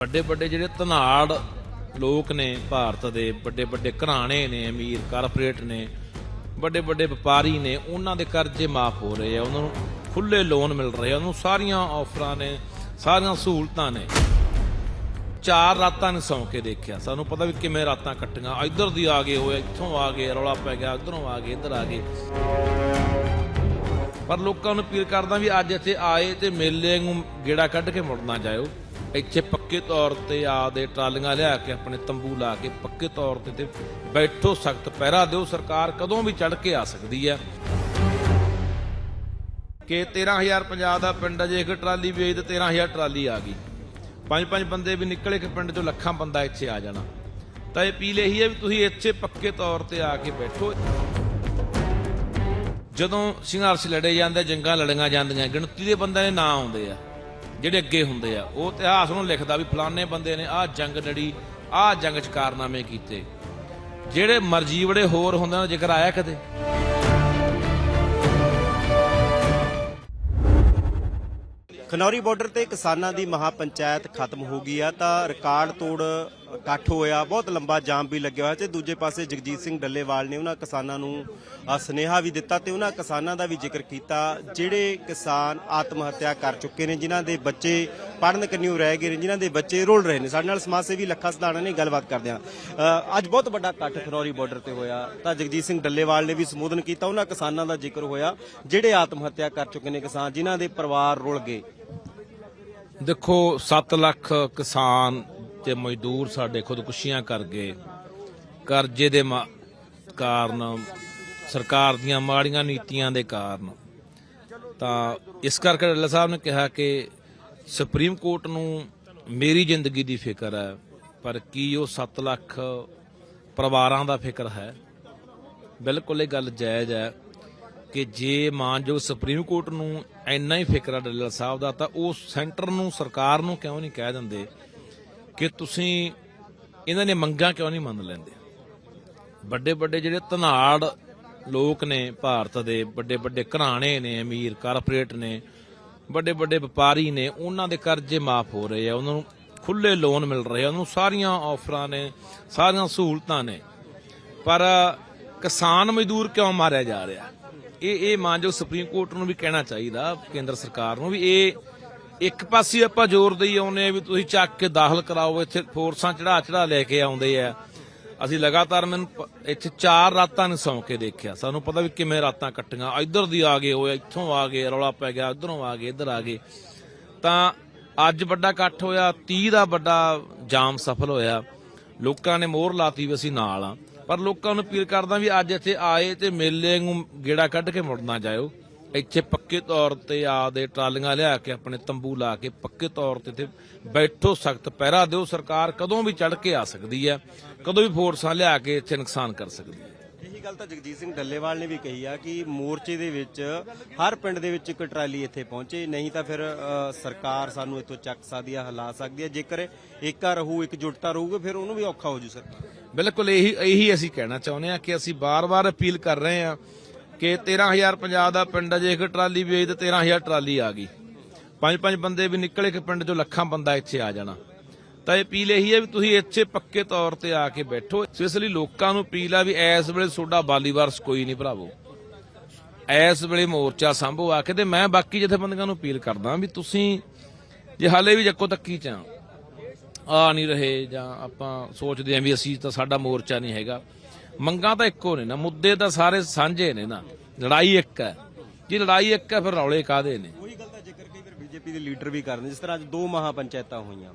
ਵੱਡੇ ਵੱਡੇ ਜਿਹੜੇ ਧਨਾੜ ਲੋਕ ਨੇ ਭਾਰਤ ਦੇ, ਵੱਡੇ ਵੱਡੇ ਘਰਾਣੇ ਨੇ, ਅਮੀਰ ਕਾਰਪੋਰੇਟ ਨੇ, ਵੱਡੇ ਵੱਡੇ ਵਪਾਰੀ ਨੇ, ਉਹਨਾਂ ਦੇ ਕਰਜ਼ੇ ਮਾਫ ਹੋ ਰਹੇ ਆ, ਉਹਨਾਂ ਨੂੰ ਖੁੱਲੇ ਲੋਨ ਮਿਲ ਰਹੇ ਆ, ਉਹਨੂੰ ਸਾਰੀਆਂ ਆਫਰਾਂ ਨੇ, ਸਾਰੀਆਂ ਸਹੂਲਤਾਂ ਨੇ। ਚਾਰ ਰਾਤਾਂ ਨੇ ਸੌਂ ਕੇ ਦੇਖਿਆ, ਸਾਨੂੰ ਪਤਾ ਵੀ ਕਿਵੇਂ ਰਾਤਾਂ ਕੱਟੀਆਂ, ਇੱਧਰ ਦੀ ਆ ਗਏ ਹੋਏ ਇੱਥੋਂ ਆ ਗਏ, ਰੌਲਾ ਪੈ ਗਿਆ ਇੱਧਰੋਂ ਆ ਗਏ, ਇੱਧਰ ਆ ਗਏ। ਪਰ ਲੋਕਾਂ ਨੂੰ ਅਪੀਲ ਕਰਦਾ ਵੀ ਅੱਜ ਇੱਥੇ ਆਏ ਤੇ ਮੇਲੇ ਨੂੰ ਗੇੜਾ ਕੱਢ ਕੇ ਮੁੜਨਾ ਜਾਇਓ, ਇੱਥੇ ਪੱਕੇ ਤੌਰ ਤੇ ਆਪਦੇ ਟਰਾਲੀਆਂ ਲਿਆ ਕੇ ਆਪਣੇ ਤੰਬੂ ਲਾ ਕੇ ਪੱਕੇ ਤੌਰ ਤੇ ਤੇ ਬੈਠੋ, ਸਖਤ ਪਹਿਰਾ ਦਿਓ। ਸਰਕਾਰ ਕਦੋਂ ਵੀ ਚੜ ਕੇ ਆ ਸਕਦੀ ਹੈ। ਕਿ 13000 ਪੰਜਾਬ ਦਾ ਪਿੰਡ ਜੇ ਇੱਕ ਟਰਾਲੀ ਵੇਚ ਤੇ 13000 ਟਰਾਲੀ ਆ ਗਈ। ਪੰਜ ਪੰਜ ਬੰਦੇ ਵੀ ਨਿਕਲੇ ਕਿ ਪਿੰਡ ਚੋਂ ਲੱਖਾਂ ਬੰਦਾ ਇੱਥੇ ਆ ਜਾਣਾ। ਤਾਂ ਇਹ ਅਪੀਲ ਇਹੀ ਹੈ ਵੀ ਤੁਸੀਂ ਇੱਥੇ ਪੱਕੇ ਤੌਰ ਤੇ ਆ ਕੇ ਬੈਠੋ। ਜਦੋਂ ਸੰਘਰਸ਼ ਲੜੇ ਜਾਂਦੇ ਜੰਗਾਂ ਲੜੀਆਂ ਜਾਂਦੀਆਂ, ਗਿਣਤੀ ਦੇ ਬੰਦਿਆਂ ਦੇ ਨਾਂ ਆਉਂਦੇ ਆ। ਜਿਹੜੇ ਅੱਗੇ ਹੁੰਦੇ ਆ, ਉਹ ਇਤਿਹਾਸ ਨੂੰ ਲਿਖਦਾ ਵੀ ਫਲਾਣੇ ਬੰਦੇ ਨੇ ਆਹ ਜੰਗ ਲੜੀ, ਆਹ ਜੰਗ ਚ ਕਾਰਨਾਮੇ ਕੀਤੇ। ਜਿਹੜੇ ਮਰਜ਼ੀ ਬੜੇ ਹੋਰ ਹੁੰਦੇ ਨੇ, ਜ਼ਿਕਰ ਆਇਆ ਕਦੇ। ਖਨੌਰੀ ਬਾਰਡਰ ਤੇ ਕਿਸਾਨਾਂ ਦੀ ਮਹਾਪੰਚਾਇਤ ਖਤਮ ਹੋ ਗਈ ਆ, ਤਾਂ ਰਿਕਾਰਡ ਤੋੜ ਇਕੱਠ ਹੋਇਆ ਬਹੁਤ ਲੰਬਾ ਜਾਮ ਵੀ ਲੱਗਿਆ ਹੋਇਆ ਤੇ ਦੂਜੇ ਪਾਸੇ ਜਗਜੀਤ ਸਿੰਘ ਡੱਲੇਵਾਲ ਨੇ ਉਹਨਾਂ ਕਿਸਾਨਾਂ ਨੂੰ ਅ, ਸੁਨੇਹਾ ਵੀ ਦਿੱਤਾ ਤੇ ਉਹਨਾਂ ਕਿਸਾਨਾਂ ਦਾ ਵੀ ਜ਼ਿਕਰ ਕੀਤਾ ਜਿਹੜੇ ਕਿਸਾਨ ਆਤਮ ਹੱਤਿਆ ਕਰ ਚੁੱਕੇ ਨੇ ਜਿਨ੍ਹਾਂ ਦੇ ਬੱਚੇ ਪੜਨ ਕੰਨਿਓ ਰਹਿ ਗਏ ਨੇ ਜਿਨ੍ਹਾਂ ਦੇ ਬੱਚੇ ਰੁਲ ਰਹੇ ਨੇ। ਸਾਡੇ ਨਾਲ ਸਮਾਜ ਸੇਵੀ ਲੱਖਾ ਸਦਾਣਾ ਨੇ ਗੱਲਬਾਤ ਕਰਦੇ ਆ ਅੱਜ ਬਹੁਤ ਵੱਡਾ ਇਕੱਠ ਖਰੌਰੀ ਬਾਰਡਰ ਤੇ ਹੋਇਆ। ਤਾਂ ਜਗਜੀਤ ਸਿੰਘ ਡੱਲੇਵਾਲ ਨੇ ਵੀ ਸੰਬੋਧਨ ਕੀਤਾ ਉਹਨਾਂ ਕਿਸਾਨਾਂ ਦਾ ਜ਼ਿਕਰ ਹੋਇਆ ਜਿਹੜੇ ਆਤਮ ਹੱਤਿਆ ਕਰ ਚੁੱਕੇ ਨੇ ਕਿਸਾਨ ਜਿਨ੍ਹਾਂ ਦੇ ਪਰਿਵਾਰ ਰੁਲ ਗਏ। ਦੇਖੋ 7 ਲੱਖ ਕਿਸਾਨ ਤੇ ਮਜ਼ਦੂਰ ਸਾਡੇ ਖੁਦਕੁਸ਼ੀਆਂ ਕਰ ਗਏ ਕਰਜ਼ੇ ਦੇ ਮਾ- ਕਾਰਨ, ਸਰਕਾਰ ਦੀਆਂ ਮਾੜੀਆਂ ਨੀਤੀਆਂ ਦੇ ਕਾਰਨ। ਤਾਂ ਇਸ ਕਰਕੇ ਡੱਲਾ ਸਾਹਿਬ ਨੇ ਕਿਹਾ ਕਿ ਸੁਪਰੀਮ ਕੋਰਟ ਨੂੰ ਮੇਰੀ ਜ਼ਿੰਦਗੀ ਦੀ ਫਿਕਰ ਹੈ, ਪਰ ਕੀ ਉਹ 7 ਲੱਖ ਪਰਿਵਾਰਾਂ ਦਾ ਫਿਕਰ ਹੈ? ਬਿਲਕੁਲ ਇਹ ਗੱਲ ਜਾਇਜ਼ ਹੈ ਕਿ ਜੇ ਮਾਨਯੋਗ ਸੁਪਰੀਮ ਕੋਰਟ ਨੂੰ ਇੰਨਾ ਹੀ ਫਿਕਰ ਹੈ ਡੱਲੇਵਾਲ ਸਾਹਿਬ ਦਾ, ਤਾਂ ਉਹ ਸੈਂਟਰ ਨੂੰ, ਸਰਕਾਰ ਨੂੰ ਕਿਉਂ ਨਹੀਂ ਕਹਿ ਦਿੰਦੇ? ਕਿ ਤੁਸੀਂ ਇਹਨਾਂ ਦੀਆਂ ਮੰਗਾਂ ਕਿਉਂ ਨਹੀਂ ਮੰਨ ਲੈਂਦੇ? ਵੱਡੇ ਵੱਡੇ ਜਿਹੜੇ ਧਨਾੜ ਲੋਕ ਨੇ ਭਾਰਤ ਦੇ, ਵੱਡੇ ਵੱਡੇ ਘਰਾਣੇ ਨੇ, ਅਮੀਰ ਕਾਰਪੋਰੇਟ ਨੇ, ਵੱਡੇ ਵੱਡੇ ਵਪਾਰੀ ਨੇ, ਉਹਨਾਂ ਦੇ ਕਰਜ਼ੇ ਮਾਫ ਹੋ ਰਹੇ ਆ, ਉਹਨਾਂ ਨੂੰ ਖੁੱਲੇ ਲੋਨ ਮਿਲ ਰਹੇ ਆ, ਉਹਨਾਂ ਨੂੰ ਸਾਰੀਆਂ ਆਫਰਾਂ ਨੇ, ਸਾਰੀਆਂ ਸਹੂਲਤਾਂ ਨੇ। ਪਰ ਕਿਸਾਨ ਮਜ਼ਦੂਰ ਕਿਉਂ ਮਾਰਿਆ ਜਾ ਰਿਹਾ? ਇਹ ਇਹ ਮਾਨਯੋਗ ਸੁਪਰੀਮ ਕੋਰਟ ਨੂੰ ਵੀ ਕਹਿਣਾ ਚਾਹੀਦਾ, ਕੇਂਦਰ ਸਰਕਾਰ ਨੂੰ ਵੀ ਇਹ ਇੱਕ ਪਾਸੇ ਆਪਾਂ ਜ਼ੋਰ ਦੇਈ ਆਉਨੇ ਆ ਵੀ ਤੁਸੀਂ ਚੱਕ ਕੇ ਦਾਖਲ ਕਰਾਓ, ਇੱਥੇ ਫੋਰਸਾਂ ਚੜਾ ਚੜਾ ਲੈ ਕੇ ਆਉਂਦੇ ਆ। ਅਸੀਂ ਲਗਾਤਾਰ ਮੈਨੂੰ ਇੱਥੇ ਚਾਰ ਰਾਤਾਂ ਨੇ ਸੌਂ ਕੇ ਦੇਖਿਆ। ਸਾਨੂੰ ਪਤਾ ਵੀ ਕਿਵੇਂ ਰਾਤਾਂ ਕੱਟੀਆਂ। ਇੱਧਰ ਦੀ ਆ ਗਏ ਹੋਏ ਇੱਥੋਂ ਆ ਗਏ, ਰੌਲਾ ਪੈ ਗਿਆ ਇੱਧਰੋਂ ਆ ਗਏ, ਇੱਧਰ ਆ ਗਏ। ਤਾਂ ਅੱਜ ਵੱਡਾ ਇਕੱਠ ਹੋਇਆ 30 ਦਾ ਵੱਡਾ ਜਾਮ ਸਫਲ ਹੋਇਆ। ਲੋਕਾਂ ਨੇ ਮੋਹਰ ਲਾਤੀ ਵੀ ਅਸੀਂ ਨਾਲ ਆ। ਪਰ ਲੋਕਾਂ ਨੂੰ ਅਪੀਲ ਕਰਦਾ ਵੀ ਅੱਜ ਇੱਥੇ ਆਏ ਤੇ ਮੇਲੇ ਨੂੰ ਗੇੜਾ ਕੱਢ ਕੇ ਮੁੜਨਾ ਜਾਇਓ। ਇੱਥੇ ਪੱਕੇ ਤੌਰ ਤੇ ਆਪਦੇ ਟਰਾਲੀਆਂ ਲਿਆ ਕੇ ਆਪਣੇ ਤੰਬੂ ਲਾ ਕੇ ਪੱਕੇ ਤੌਰ ਤੇ ਤੇ ਬੈਠੋ ਸਖਤ ਪਹਿਰਾ ਦਿਓ। ਸਰਕਾਰ ਕਦੋਂ ਵੀ ਚੜ ਕੇ ਆ ਸਕਦੀ ਹੈ ਕਦੋਂ ਵੀ ਫੋਰਸਾਂ ਲਿਆ ਕੇ ਇੱਥੇ ਨੁਕਸਾਨ ਕਰ ਸਕਦੀ ਹੈ। ਇਹੀ ਗੱਲ ਤਾਂ ਜਗਜੀਤ ਸਿੰਘ ਡੱਲੇਵਾਲ ਨੇ ਵੀ ਕਹੀ ਆ ਕਿ ਮੋਰਚੇ ਦੇ ਵਿੱਚ ਹਰ ਪਿੰਡ ਦੇ ਵਿੱਚ ਇੱਕ ਟਰਾਲੀ ਇੱਥੇ ਪਹੁੰਚੇ ਨਹੀਂ ਤਾਂ ਫਿਰ ਸਰਕਾਰ ਸਾਨੂੰ ਇੱਥੋਂ ਚੱਕ ਸਕਦੀ ਆ ਹਿਲਾ ਸਕਦੀ ਆ। ਜੇਕਰ ਏਕਾ ਰਹੂ ਇਕਜੁੱਟਤਾ ਰਹੂਗਾ ਫਿਰ ਉਹਨੂੰ ਵੀ ਔਖਾ ਹੋ ਜੂ ਸਰ। ਬਿਲਕੁਲ ਇਹੀ ਇਹੀ ਅਸੀਂ ਕਹਿਣਾ ਚਾਹੁੰਦੇ ਹਾਂ ਕਿ ਅਸੀਂ ਬਾਰ-ਬਾਰ ਅਪੀਲ ਕਰ ਰਹੇ ਹਾਂ ਕਿ 13000 ਪੰਜਾਬ ਦਾ ਪਿੰਡ ਜੇ, ਇੱਕ ਟਰਾਲੀ ਵੇਚ ਤੇ 13000 ਟਰਾਲੀ ਆ ਗਈ। ਪੰਜ ਪੰਜ ਬੰਦੇ ਵੀ ਨਿਕਲੇ ਕਿ ਪਿੰਡ ਚੋਂ ਲੱਖਾਂ ਬੰਦਾ ਇੱਥੇ ਆ ਜਾਣਾ। ਤਾਂ ਇਹ ਅਪੀਲ ਇਹੀ ਹੈ ਵੀ ਤੁਸੀਂ ਇੱਥੇ ਪੱਕੇ ਤੌਰ ਤੇ ਆ ਕੇ ਬੈਠੋ। ਇਸ ਲਈ ਲੋਕਾਂ ਨੂੰ ਅਪੀਲ ਆ ਵੀ ਇਸ ਵੇਲੇ ਤੁਹਾਡਾ ਬਾਲੀਵਾਰਸ ਕੋਈ ਨਹੀਂ ਭਰਾਵੋ। ਇਸ ਵੇਲੇ ਮੋਰਚਾ ਸੰਭੋ ਆ ਕੇ ਤੇ ਮੈਂ ਬਾਕੀ ਜਥੇਬੰਦੀਆਂ ਨੂੰ ਅਪੀਲ ਕਰਦਾ ਵੀ ਤੁਸੀਂ ਜੇ ਹਾਲੇ ਵੀ ਜੱਕੋ ਤੱਕੀ ਚ ਆ ਆ ਨਹੀਂ ਰਹੇ ਜਾਂ ਆਪਾਂ ਸੋਚਦੇ ਆਂ ਵੀ ਅਸੀਂ ਤਾਂ ਸਾਡਾ ਮੋਰਚਾ ਨਹੀਂ ਹੈਗਾ। ਮੰਗਾਂ ਤਾਂ ਇੱਕੋ ਨੇ ਨਾ ਮੁੱਦੇ ਤਾਂ ਸਾਰੇ ਸਾਂਝੇ ਨੇ ਨਾ। ਲੜਾਈ ਇੱਕ ਹੈ। ਜੇ ਲੜਾਈ ਇੱਕ ਹੈ ਫਿਰ ਰੌਲੇ ਕਾਦੇ ਨੇ? ਉਹੀ ਗੱਲ ਦਾ ਜ਼ਿਕਰ ਕਈ ਵਾਰ ਬੀਜੇਪੀ ਦੇ ਲੀਡਰ ਵੀ ਕਰਦੇ ਜਿਸ ਤਰ੍ਹਾਂ ਅੱਜ ਦੋ ਮਹਾ ਪੰਚਾਇਤਾਂ ਹੋਈਆਂ।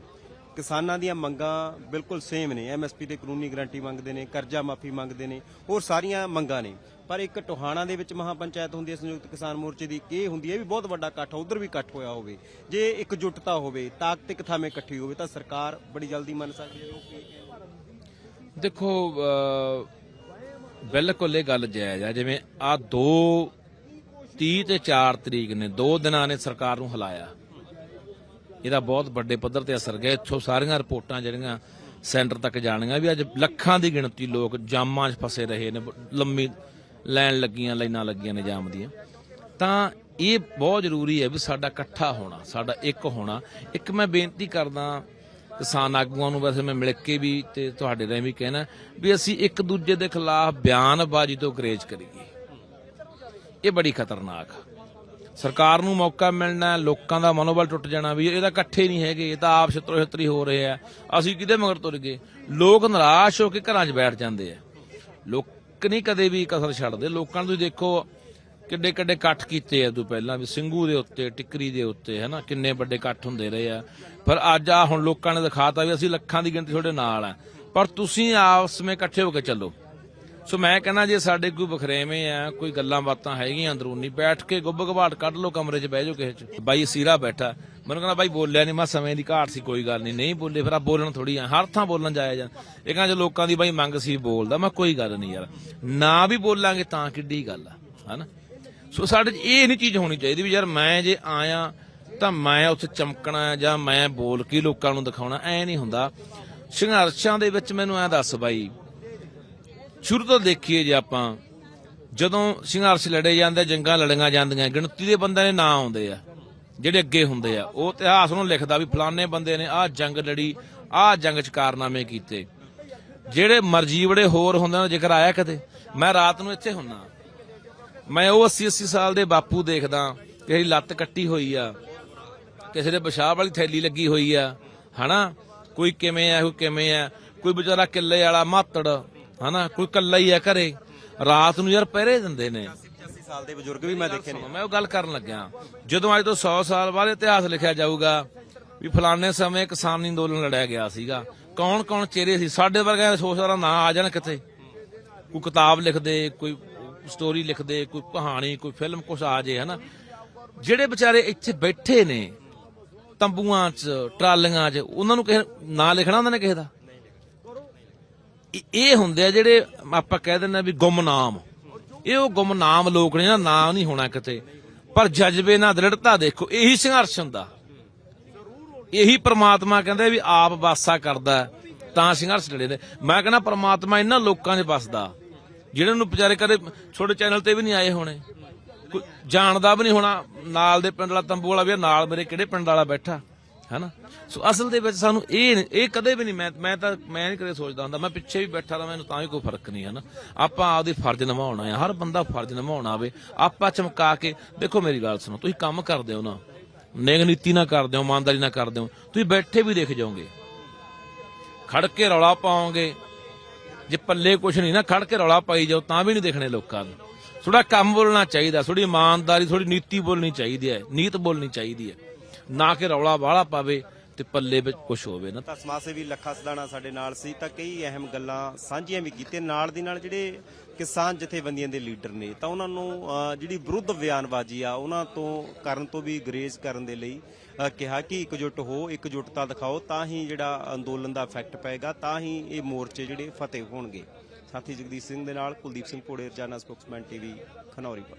ਕਿਸਾਨਾਂ ਦੀਆਂ ਮੰਗਾਂ ਬਿਲਕੁਲ ਸੇਮ ਨੇ। ਐਮਐਸਪੀ ਤੇ ਕਾਨੂੰਨੀ ਗਾਰੰਟੀ ਮੰਗਦੇ ਨੇ ਕਰਜ਼ਾ ਮਾਫੀ ਮੰਗਦੇ ਨੇ ਹੋਰ ਸਾਰੀਆਂ ਮੰਗਾਂ ਨੇ। ਪਰ ਇੱਕ ਟੋਹਾਣਾ ਦੇ ਵਿੱਚ ਮਹਾ ਪੰਚਾਇਤ ਹੁੰਦੀ ਹੈ ਸੰਯੁਕਤ ਕਿਸਾਨ ਮੋਰਚੇ ਦੀ ਇਹ ਹੁੰਦੀ ਹੈ ਵੀ ਬਹੁਤ ਵੱਡਾ ਇਕੱਠ ਉਧਰ ਵੀ ਇਕੱਠ ਹੋਇਆ ਹੋਵੇ। ਜੇ ਇਕਜੁੱਟਤਾ ਹੋਵੇ ਤਾਕਤ ਇੱਕ ਥਾਵੇਂ ਇਕੱਠੀ ਹੋਵੇ ਤਾਂ ਸਰਕਾਰ ਬੜੀ ਜਲਦੀ ਮੰਨ ਸਕਦੀ ਹੈ। ਦੇਖੋ ਬਿਲਕੁਲ ਇਹ ਗੱਲ ਜਾਇਜ਼ ਆ, ਜਿਵੇਂ ਆ ਦੋ 30 ਤੇ 4 ਤਰੀਕ ਨੇ, ਦੋ ਦਿਨਾਂ ਨੇ ਸਰਕਾਰ ਨੂੰ ਹਿਲਾਇਆ। ਇਹਦਾ ਬਹੁਤ ਵੱਡੇ ਪੱਧਰ ਤੇ ਅਸਰ ਗਿਆ। ਇੱਥੋਂ ਸਾਰੀਆਂ ਰਿਪੋਰਟਾਂ ਜਿਹੜੀਆਂ ਸੈਂਟਰ ਤੱਕ ਜਾਣੀਆਂ ਵੀ ਅੱਜ ਲੱਖਾਂ ਦੀ ਗਿਣਤੀ ਲੋਕ ਜਾਮਾਂ 'ਚ ਫਸੇ ਰਹੇ ਨੇ, ਲੰਮੀ ਲਾਈਨ ਲੱਗੀਆਂ, ਲਾਈਨਾਂ ਲੱਗੀਆਂ ਨੇ ਜਾਮ ਦੀਆਂ। ਤਾਂ ਇਹ ਬਹੁਤ ਜ਼ਰੂਰੀ ਹੈ ਵੀ ਸਾਡਾ ਇਕੱਠਾ ਹੋਣਾ, ਸਾਡਾ ਇੱਕ ਹੋਣਾ। ਇੱਕ ਮੈਂ ਬੇਨਤੀ ਕਰਦਾ ਕਿਸਾਨ ਆਗੂਆਂ ਨੂੰ ਵੈਸੇ ਮੈਂ ਮਿਲ ਕੇ ਵੀ ਤੇ ਤੁਹਾਡੇ ਰਾਹੀਂ ਵੀ ਕਹਿਣਾ ਵੀ ਅਸੀਂ ਇੱਕ ਦੂਜੇ ਦੇ ਖਿਲਾਫ ਬਿਆਨਬਾਜ਼ੀ ਤੋਂ ਗਰੇਜ ਕਰੀਏ। ਇਹ ਬੜੀ ਖਤਰਨਾਕ ਆ। ਸਰਕਾਰ ਨੂੰ ਮੌਕਾ ਮਿਲਣਾ ਲੋਕਾਂ ਦਾ ਮਨੋਬਲ ਟੁੱਟ ਜਾਣਾ ਵੀ ਇਹ ਤਾਂ ਇਕੱਠੇ ਨਹੀਂ ਹੈਗੇ, ਇਹ ਤਾਂ ਆਪ ਛਿੱਤਰੋ ਛਿੱਤਰੀ ਹੋ ਰਹੇ ਆ। ਅਸੀਂ ਕਿਹਦੇ ਮਗਰ ਤੁਰ ਗਏ? ਲੋਕ ਨਿਰਾਸ਼ ਹੋ ਕੇ ਘਰਾਂ 'ਚ ਬੈਠ ਜਾਂਦੇ ਆ। ਲੋਕ ਨਹੀਂ ਕਦੇ ਵੀ ਕਸਰ ਛੱਡਦੇ। ਲੋਕਾਂ ਨੂੰ ਤੁਸੀਂ ਦੇਖੋ ਕਿੱਡੇ ਕਿੱਡੇ ਇਕੱਠ ਕੀਤੇ ਆ ਤੋਂ ਪਹਿਲਾਂ ਵੀ, ਸਿੰਘੂ ਦੇ ਉੱਤੇ, ਟਿੱਕਰੀ ਦੇ ਉੱਤੇ, ਹੈਨਾ? ਕਿੰਨੇ ਵੱਡੇ ਇਕੱਠ ਹੁੰਦੇ ਰਹੇ ਆ। ਪਰ ਅੱਜ ਆ ਹੁਣ ਲੋਕਾਂ ਨੇ ਦਿਖਾਤਾ ਵੀ ਅਸੀਂ ਲੱਖਾਂ ਦੀ ਗਿਣਤੀ ਤੁਹਾਡੇ ਨਾਲ ਆ। ਪਰ ਤੁਸੀਂ ਆਪਸ ਵਿੱਚ ਇਕੱਠੇ ਹੋ ਕੇ ਚੱਲੋ। ਸੋ ਮੈਂ ਕਹਿੰਦਾ ਜੇ ਸਾਡੇ ਕੋਈ ਬਖਰੇਵੇਂ ਆ, ਕੋਈ ਗੱਲਾਂ ਬਾਤਾਂ ਹੈਗੀਆਂ ਅੰਦਰੂਨੀ, ਬੈਠ ਕੇ ਗੁੱਬ ਘਬਾਟ ਕੱਢ ਲਓ ਕਮਰੇ 'ਚ, ਬਹਿ ਜਾਓ ਕਿਸੇ 'ਚ। ਬਾਈ ਸੀਰਾ ਬੈਠਾ। ਮੈਨੂੰ ਕਹਿੰਦਾ, ਬਾਈ ਬੋਲਿਆ ਨਹੀਂ ਮੈਂ ਸਮੇਂ ਦੀ ਘਾਟ ਸੀ, ਕੋਈ ਗੱਲ ਨਹੀਂ ਨਹੀਂ ਬੋਲੇ ਫਿਰ ਆ ਬੋਲਣ ਥੋੜੀ ਆ, ਹਰ ਥਾਂ ਬੋਲਣ ਜਾਇਆ ਜਾਂ ਇਹ ਕਹਿੰਦਾ, ਜੇ ਲੋਕਾਂ ਦੀ ਬਾਈ ਮੰਗ ਸੀ ਬੋਲਦਾ, ਮੈਂ ਕੋਈ ਗੱਲ ਨਹੀਂ ਯਾਰ। ਨਾ ਵੀ ਬੋਲਾਂਗੇ ਤਾਂ ਕਿੱਡੀ ਗੱਲ ਆ, ਹਨਾ? ਸੋ ਸਾਡੇ 'ਚ ਇਹ ਨਹੀਂ ਚੀਜ਼ ਹੋਣੀ ਚਾਹੀਦੀ ਵੀ ਯਾਰ ਮੈਂ ਜੇ ਆਇਆ ਤਾਂ ਮੈਂ ਉੱਥੇ ਚਮਕਣਾ ਜਾਂ ਮੈਂ ਬੋਲ ਕੇ ਲੋਕਾਂ ਨੂੰ ਦਿਖਾਉਣਾ, ਐ ਨਹੀਂ ਹੁੰਦਾ। ਸੰਘਰਸ਼ਾਂ ਦੇ ਵਿੱਚ ਮੈਨੂੰ ਐ ਦੱਸ ਬਾਈ, ਸ਼ੁਰੂ ਤੋਂ ਦੇਖੀਏ ਜੇ ਆਪਾਂ, ਜਦੋਂ ਸੰਘਰਸ਼ ਲੜੇ ਜਾਂਦੇ, ਜੰਗਾਂ ਲੜੀਆਂ ਜਾਂਦੀਆਂ, ਗਿਣਤੀ ਦੇ ਬੰਦਿਆਂ ਦੇ ਨਾਂ ਆਉਂਦੇ ਆ, ਜਿਹੜੇ ਅੱਗੇ ਹੁੰਦੇ ਆ, ਉਹ ਇਤਿਹਾਸ ਨੂੰ ਲਿਖਦਾ ਵੀ ਫਲਾਣੇ ਬੰਦੇ ਨੇ ਆਹ ਜੰਗ ਲੜੀ, ਆਹ ਜੰਗ ਚ ਕਾਰਨਾਮੇ ਕੀਤੇ। ਜਿਹੜੇ ਮਰਜ਼ੀ ਬੜੇ ਹੋਰ ਹੁੰਦੇ ਨੇ, ਜ਼ਿਕਰ ਆਇਆ ਕਦੇ, ਮੈਂ ਰਾਤ ਨੂੰ ਇੱਥੇ ਹੁੰਨਾ। ਮੈਂ ਉਹ 80 80 ਸਾਲ ਦੇ ਬਾਪੂ ਦੇਖਦਾ ਕਿਸੇ ਦੀ ਲੱਤ ਕੱਟੀ ਹੋਈ ਆ ਕਿਸੇ ਦੇ ਪਿਸ਼ਾਬ ਵਾਲੀ ਥੈਲੀ ਲੱਗੀ ਹੋਈ ਆ ਹਨਾ? ਕੋਈ ਕਿਵੇਂ ਆ ਕੋਈ ਕਿਵੇਂ ਆ? ਕੋਈ ਵਿਚਾਰਾ ਕਿੱਲੇ ਵਾਲਾ ਮਾਤੜ ਹਨਾ? ਕੋਈ ਕੱਲਾ ਹੀ ਆ ਘਰੇ। ਰਾਤ ਨੂੰ ਯਾਰ ਪਹਿਰੇ ਦਿੰਦੇ ਨੇ। 85 ਸਾਲ ਦੇ ਬਜ਼ੁਰਗ ਵੀ ਮੈਂ ਦੇਖੇ ਨੇ। ਮੈਂ ਉਹ ਗੱਲ ਕਰਨ ਲੱਗਿਆ। ਜਦੋਂ ਅੱਜ ਤੋਂ 100 ਸਾਲ ਬਾਅਦ ਇਤਿਹਾਸ ਲਿਖਿਆ ਜਾਊਗਾ ਵੀ ਫਲਾਣੇ ਸਮੇਂ ਕਿਸਾਨੀ ਅੰਦੋਲਨ ਲੜਿਆ ਗਿਆ ਸੀਗਾ। ਕੌਣ ਕੌਣ ਚਿਹਰੇ ਸੀ? ਸਾਡੇ ਵਰਗਿਆਂ ਦੇ ਸੌ ਸਾਰਾ ਨਾਂ ਆ ਜਾਣ ਕਿਤੇ। ਕੋਈ ਕਿਤਾਬ ਲਿਖਦੇ ਕੋਈ ਸਟੋਰੀ ਲਿਖਦੇ, ਕੋਈ ਕਹਾਣੀ, ਕੋਈ ਫਿਲਮ ਕੁਛ ਆ ਜੇ, ਹਨਾ? ਜਿਹੜੇ ਵਿਚਾਰੇ ਇੱਥੇ ਬੈਠੇ ਨੇ, ਤੰਬੂਆਂ 'ਚ, ਟਰਾਲੀਆਂ 'ਚ, ਉਹਨਾਂ ਨੂੰ ਕਿਸੇ ਨਾਂ ਲਿਖਣਾ ਉਹਨਾਂ ਨੇ ਕਿਸੇ ਦਾ? ਇਹ- ਹੁੰਦੇ ਆ ਜਿਹੜੇ ਆਪਾਂ ਕਹਿ ਦਿੰਦੇ ਆ ਵੀ ਗੁੰਮਨਾਮ। ਇਹ ਉਹ ਗੁੰਮਨਾਮ ਲੋਕ ਨੇ ਨਾ ਨਾਂ ਨਹੀਂ ਹੋਣਾ ਕਿਤੇ। ਪਰ ਜਜ਼ਬੇ ਨਾਲ ਦ੍ਰਿੜਤਾ ਦੇਖੋ, ਇਹੀ ਸੰਘਰਸ਼ ਹੁੰਦਾ। ਇਹੀ ਪ੍ਰਮਾਤਮਾ ਕਹਿੰਦੇ ਵੀ ਆਪ ਵਾਸਾ ਕਰਦਾ, ਤਾਂ ਸੰਘਰਸ਼ ਲੜੇ ਨੇ। ਮੈਂ ਕਹਿੰਦਾ ਪ੍ਰਮਾਤਮਾ ਇਹਨਾਂ ਲੋਕਾਂ 'ਚ ਵਸਦਾ। ਜਿਹੜੇ ਨੂੰ ਵਿਚਾਰੇ ਕਦੇ ਛੋਟੇ ਚੈਨਲ ਤੇ ਵੀ ਨਹੀਂ ਆਏ ਹੋਣੇ। ਜਾਣਦਾ ਵੀ ਨਹੀਂ ਹੋਣਾ, ਨਾਲ ਦੇ ਪਿੰਡ ਵਾਲਾ ਤੰਬੂ ਵਾਲਾ ਵੀ ਨਾਲ ਮੇਰੇ ਕਿਹੜੇ ਪਿੰਡ ਵਾਲਾ ਬੈਠਾ, ਹੈਨਾ? ਸੋ ਅਸਲ ਦੇ ਵਿੱਚ ਸਾਨੂੰ ਇਹ ਇਹ ਕਦੇ ਵੀ ਨਹੀਂ, ਮੈਂ ਮੈਂ ਤਾਂ, ਮੈਂ ਨਹੀਂ ਕਦੇ ਸੋਚਦਾ ਹੁੰਦਾ, ਮੈਂ ਪਿੱਛੇ ਵੀ ਬੈਠਾ ਰਹਾਂ ਮੈਨੂੰ ਤਾਂ ਵੀ ਕੋਈ ਫ਼ਰਕ ਨਹੀਂ ਹੈ ਆਪਾਂ ਆਪਦੇ ਫਰਜ਼ ਨਿਭਾਉਣਾ ਹੈ, ਹਰ ਬੰਦਾ ਫਰਜ਼ ਨਿਭਾਉਣਾ ਆਵੇ, ਆਪਾਂ ਚਮਕਾ ਕੇ, ਦੇਖੋ ਮੇਰੀ ਗੱਲ ਸੁਣੋ, ਤੁਸੀਂ ਕੰਮ ਕਰਦੇ ਹੋ ਨਾ, ਨੇਗ ਨੀਤੀ ਨਾ ਕਰਦੇ ਹੋ, ਇਮਾਨਦਾਰੀ ਨਾ ਕਰਦੇ ਹੋ, ਤੁਸੀਂ ਬੈਠੇ ਵੀ ਦੇਖ ਜਾਓਗੇ। ਖੜ ਕੇ ਰੌਲਾ ਪਾਓਗੇ ਜੇ ਪੱਲੇ ਕੁਛ ਨਹੀਂ ਨਾ, ਖੜ ਕੇ ਰੌਲਾ ਪਾਈ ਜਾਓ, ਤਾਂ ਵੀ ਨਹੀਂ ਦੇਖਣੇ ਲੋਕਾਂ ਨੂੰ। ਥੋੜਾ ਕੰਮ ਬੋਲਣਾ ਚਾਹੀਦਾ ਥੋੜੀ ਇਮਾਨਦਾਰੀ ਥੋੜੀ ਨੀਤੀ ਬੋਲਣੀ ਚਾਹੀਦੀ ਹੈ, ਨੀਤ ਬੋਲਣੀ ਚਾਹੀਦੀ ਹੈ। ਨਾ ਕਿ ਰੌਲਾ ਬਾਹਲਾ ਪਾਵੇ ਤੇ ਪੱਲੇ ਵਿੱਚ ਕੁਛ ਹੋਵੇ ਨਾ। ਤਾਂ ਸਮਾਜ ਸੇਵੀ ਲੱਖਾ ਸਦਾਣਾ ਸਾਡੇ ਨਾਲ ਸੀ, ਤਾਂ ਕਈ ਅਹਿਮ ਗੱਲਾਂ ਸਾਂਝੀਆਂ ਵੀ ਕੀਤੀਆਂ। ਨਾਲ ਦੀ ਨਾਲ ਜਿਹੜੇ ਕਿਸਾਨ ਜਥੇਬੰਦੀਆਂ ਦੇ ਲੀਡਰ ਨੇ, ਤਾਂ ਉਹਨਾਂ ਨੂੰ ਜਿਹੜੀ ਵਿਰੁੱਧ ਬਿਆਨਬਾਜ਼ੀ ਆ, ਉਹਨਾਂ ਤੋਂ ਕਰਨ ਤੋਂ ਵੀ ਗਰੇਜ਼ ਕਰਨ ਦੇ ਲਈ ਕਿਹਾ ਕਿ ਇਕਜੁੱਟ ਹੋ, ਇਕਜੁੱਟਤਾ ਦਿਖਾਓ, ਤਾਂ ਹੀ ਜਿਹੜਾ ਅੰਦੋਲਨ ਦਾ ਇਫੈਕਟ ਪਏਗਾ, ਤਾਂ ਹੀ ਇਹ ਮੋਰਚੇ ਜਿਹੜੇ ਫਤਿਹ ਹੋਣਗੇ। ਸਾਥੀ ਜਗਦੀਸ਼ ਸਿੰਘ ਦੇ ਨਾਲ ਕੁਲਦੀਪ ਸਿੰਘ ਪੋੜੇ ਰਜਾਨਾ ਸਪੋਕਸਮੈਨ ਟੀਵੀ, ਖਨੌਰੀ ਤੋਂ